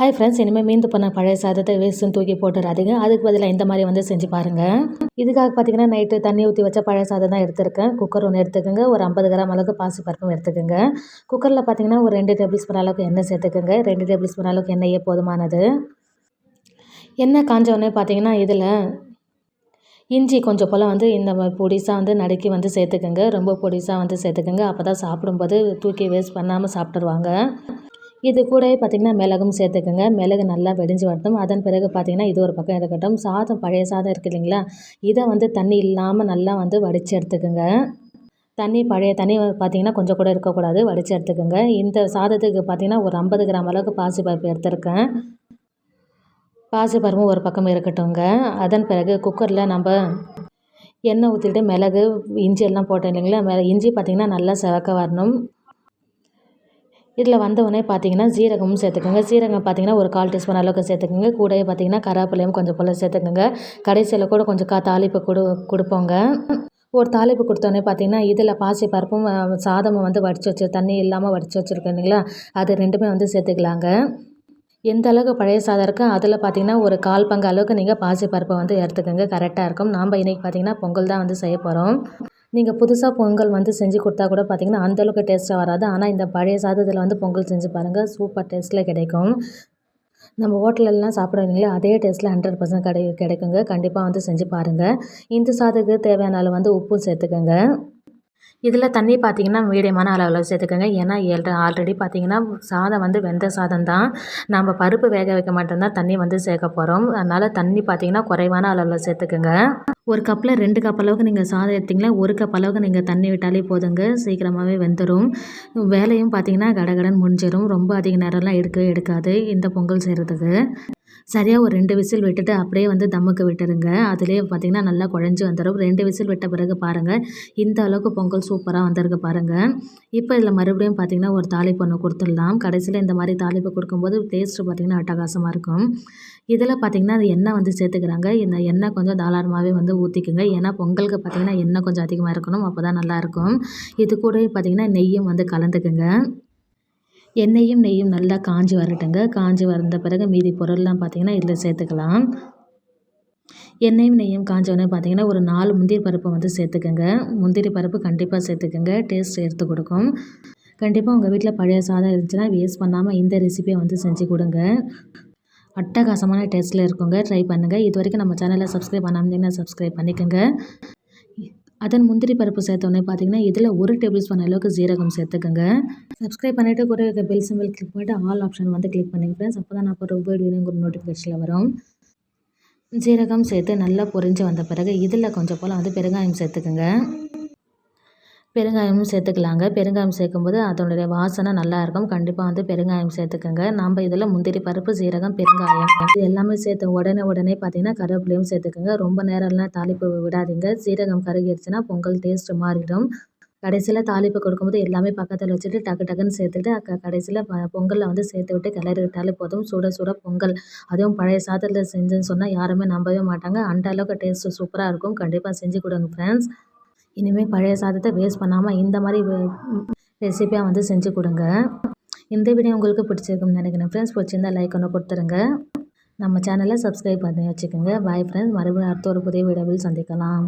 Hi friends இனிமேல் மீந்து பண்ண பழைய சாதத்தை வேஸ்ட்டுன்னு தூக்கி போட்டுறாதீங்க. அதுக்கு பதிலாக இந்த மாதிரி வந்து செஞ்சு பாருங்கள் இதுக்காக பார்த்தீங்கன்னா நைட்டு தண்ணி ஊற்றி வச்ச பழைய சாதம் தான் எடுத்திருக்கேன். குக்கர் ஒன்று எடுத்துக்கோங்க. ஒரு ஐம்பது கிராம் அளவுக்கு பாசி பருப்பும் எடுத்துக்கோங்க. குக்கரில் பார்த்தீங்கன்னா ஒரு ரெண்டு டேபிள் ஸ்பூன் அளவுக்கு எண்ணெய் சேர்த்துக்கோங்க. ரெண்டு டேபிள் ஸ்பூன் அளவுக்கு எண்ணெயே போதுமானது. எண்ணெய் காஞ்ச பார்த்தீங்கன்னா இதில் இஞ்சி கொஞ்சம் போல் வந்து இந்த பொடிசாக வந்து நடுக்கி வந்து சேர்த்துக்கோங்க. ரொம்ப பொடிசாக வந்து சேர்த்துக்கோங்க. அப்போ தான் சாப்பிடும்போது தூக்கி வேஸ்ட் பண்ணாமல் சாப்பிட்டுருவாங்க. இது கூடவே பார்த்திங்கன்னா மிளகும் சேர்த்துக்கோங்க. மிளகு நல்லா வெடிஞ்சு வரட்டும். அதன் பிறகு பார்த்திங்கன்னா இது ஒரு பக்கம் இருக்கட்டும். சாதம் பழைய சாதம் இருக்குது இல்லைங்களா? இதை வந்து தண்ணி இல்லாமல் நல்லா வந்து வடித்து எடுத்துக்கோங்க. தண்ணி பழைய தண்ணி பார்த்திங்கன்னா கொஞ்சம் கூட இருக்கக்கூடாது வடித்து எடுத்துக்கோங்க. இந்த சாதத்துக்கு பார்த்திங்கன்னா ஒரு ஐம்பது கிராம் அளவுக்கு பாசிப்பருப்பு எடுத்துருக்கேன். பாசிப்பருப்பும் ஒரு பக்கம் இருக்கட்டும்ங்க. அதன் பிறகு குக்கரில் நம்ம எண்ணெய் ஊற்றிட்டு மிளகு இஞ்சி எல்லாம் போட்டோம் இல்லைங்களா? இஞ்சி பார்த்திங்கன்னா நல்லா செவக்க வரணும். இதில் வந்தவொடனே பார்த்தீங்கன்னா சீரகமும் சேர்த்துக்கோங்க. சீரகம் பார்த்தீங்கன்னா ஒரு கால் டீஸ்பூன் அளவுக்கு சேர்த்துக்கோங்க. கூடவே பார்த்தீங்கன்னா கருவேப்பிலையும் கொஞ்சம் போல் சேர்த்துக்கோங்க. கடைசியில் கூட கொஞ்சம் கா தாளிப்பு கொடு கொடுப்போங்க. ஒரு தாளிப்பு கொடுத்தோன்னே பார்த்தீங்கன்னா இதில் பாசி பருப்பும் சாதமும் வந்து வடித்து வச்சு தண்ணி இல்லாமல் வடித்து வச்சுருக்கேன் இல்லைங்களா? அது ரெண்டுமே வந்து சேர்த்துக்கலாங்க. எந்த அளவுக்கு பழைய சாதம் இருக்கோ அதில் பார்த்தீங்கன்னா ஒரு கால் பங்கு அளவுக்கு நீங்கள் பாசி பருப்பை வந்து எடுத்துக்கோங்க. கரெக்டாக இருக்கும். நாம் இன்றைக்கி பார்த்தீங்கன்னா பொங்கல் தான் வந்து செய்ய போகிறோம் நீங்கள் புதுசாக பொங்கல் வந்து செஞ்சு கொடுத்தா கூட பார்த்திங்கன்னா அந்தளவுக்கு டேஸ்ட்டாக வராது. ஆனால் இந்த பழைய சாதத்தில் வந்து பொங்கல் செஞ்சு பாருங்கள் சூப்பர் டேஸ்ட்டில் கிடைக்கும். நம்ம ஹோட்டலெல்லாம் சாப்பிட்றீங்களே அதே டேஸ்ட்டில் ஹண்ட்ரட் பர்சன்ட் கிடை கிடைக்குங்க. கண்டிப்பாக வந்து செஞ்சு பாருங்கள் இந்த சாதத்துக்கு தேவையான அளவு வந்து உப்பும் சேர்த்துக்கோங்க. இதில் தண்ணி பார்த்திங்கன்னா மீடியமான அளவில் சேர்த்துக்கோங்க. ஏன்னா ஆல்ரெடி பார்த்திங்கன்னா சாதம் வந்து வெந்த சாதம் தான். நம்ம பருப்பு வேக வைக்க மட்டும்தான் தண்ணி வந்து சேர்க்க போகிறோம் அதனால் தண்ணி பார்த்திங்கன்னா குறைவான அளவில் சேர்த்துக்கோங்க. ஒரு கப்பில் ரெண்டு கப் அளவுக்கு நீங்கள் சாதம் எடுத்திங்களா ஒரு கப் அளவுக்கு நீங்கள் தண்ணி விட்டாலே போதுங்க. சீக்கிரமாகவே வெந்துடும் வேலையும் பார்த்திங்கன்னா கடகடன் முடிஞ்சிடும் ரொம்ப அதிக நேரம்லாம் எடுக்கவே எடுக்காது. இந்த பொங்கல் செய்கிறதுக்கு சரியாக ஒரு ரெண்டு விசில் விட்டுட்டு அப்படியே வந்து தம்முக்கு விட்டுருங்க. அதுலேயே பார்த்திங்கன்னா நல்லா குழஞ்சி வந்துடும் ரெண்டு விசில் விட்ட பிறகு பாருங்கள் இந்த அளவுக்கு பொங்கல் சூப்பராக வந்திருக்கு பாருங்கள் இப்போ இதில் மறுபடியும் பார்த்திங்கன்னா ஒரு தாளிப்பு ஒன்று கொடுத்துடலாம். கடைசியில் இந்த மாதிரி தாளிப்பு கொடுக்கும்போது டேஸ்ட்டு பார்த்திங்கன்னா அட்டகாசமாக இருக்கும். இதில் பார்த்திங்கன்னா அது எண்ணெய் வந்து சேர்த்துக்கிறாங்க. இந்த எண்ணெய் கொஞ்சம் தாராளமாகவே வந்து ஊற்றிக்குங்க ஏன்னா பொங்கலுக்கு பார்த்திங்கன்னா எண்ணெய் கொஞ்சம் அதிகமாக இருக்கணும். அப்போ தான் நல்லாயிருக்கும் இது கூடவே பார்த்திங்கன்னா நெய்யும் வந்து கலந்துக்குங்க. எண்ணெயும் நெய்யும் நல்லா காஞ்சி வரட்டுங்க. காஞ்சி வந்த பிறகு மீதி பொருள்லாம் பார்த்திங்கன்னா இதில் சேர்த்துக்கலாம். எண்ணெயும் நெய்யும் காஞ்சோடனே பார்த்தீங்கன்னா ஒரு நாலு முந்திரி பருப்பை வந்து சேர்த்துக்கோங்க. முந்திரி பருப்பு கண்டிப்பாக சேர்த்துக்கோங்க. டேஸ்ட் எடுத்து கொடுக்கும். கண்டிப்பாக உங்கள் வீட்டில் பழைய சாதம் இருந்துச்சுன்னா வேஸ்ட் பண்ணாமல் இந்த ரெசிபியை வந்து செஞ்சு கொடுங்க. அட்டகாசமான டேஸ்ட்டில் இருக்குங்க. ட்ரை பண்ணுங்கள் இது வரைக்கும் நம்ம சேனலை சப்ஸ்கிரைப் பண்ணாமல் சப்ஸ்கிரைப் பண்ணிக்கோங்க. அதன் முந்திரி பருப்பு சேர்த்தோன்னே பார்த்தீங்கன்னா இதில் ஒரு டேபிள் ஸ்பூன் அளவுக்கு ஜீரகம் சேர்த்துக்கோங்க. சப்ஸ்கிரைப் பண்ணிவிட்டு கூட பெல் சிம்பிள் கிளிக் பண்ணிவிட்டு ஆல் ஆப்ஷன் வந்து கிளிக் பண்ணிக்கிறேன் அப்போ தான் நான் இப்போ வீடியோ ஒரு நோட்டிஃபிகேஷனில் வரும். ஜீரகம் சேர்த்து நல்லா பொரிஞ்சு வந்த பிறகு இதில் கொஞ்சம் போல் வந்து பெருங்காயம் சேர்த்துக்குங்க. பெருங்காயமும் சேர்த்துக்கலாங்க. பெருங்காயம் சேர்க்கும்போது அதனுடைய வாசனை நல்லாயிருக்கும். கண்டிப்பாக வந்து பெருங்காயம் சேர்த்துக்கோங்க. நம்ம இதில் முந்திரி பருப்பு சீரகம் பெருங்காயம் இது எல்லாமே சேர்த்து உடனே உடனே பார்த்தீங்கன்னா கருவேப்பிலையும் சேர்த்துக்கோங்க. ரொம்ப நேரம்லாம் தாளிப்பு விடாதீங்க. சீரகம் கருகிடுச்சுன்னா பொங்கல் டேஸ்ட்டு மாறிடும். கடைசியில் தாளிப்பு கொடுக்கும்போது எல்லாமே பக்கத்தில் வச்சுட்டு டக்கு டக்குன்னு சேர்த்துட்டு க கடைசியில் ப பொங்கலில் வந்து சேர்த்து விட்டு கிளறி விட்டாலே போதும். சுட சுட பொங்கல். அதுவும் பழைய சாதத்தில் செஞ்சுன்னு சொன்னால் யாருமே நம்பவே மாட்டாங்க. அந்த அளவுக்கு டேஸ்ட்டு சூப்பராக இருக்கும். கண்டிப்பாக செஞ்சு கொடுங்க ஃப்ரெண்ட்ஸ் இனிமேல் பழைய சாதத்தை வேஸ்ட் பண்ணாமல் இந்த மாதிரி ரெசிப்பியாக வந்து செஞ்சு கொடுங்க. இந்த வீடியோ உங்களுக்கு பிடிச்சிருக்குன்னு நினைக்கிறேன். ஃப்ரெண்ட்ஸ் பிடிச்சிருந்தா லைக் ஒன்று கொடுத்துருங்க நம்ம சேனலை சப்ஸ்கிரைப் பண்ணி வச்சுக்கோங்க. பாய் ஃப்ரெண்ட்ஸ் மறுபடியும் அடுத்த ஒரு புதிய வீடியோவில் சந்திக்கலாம்.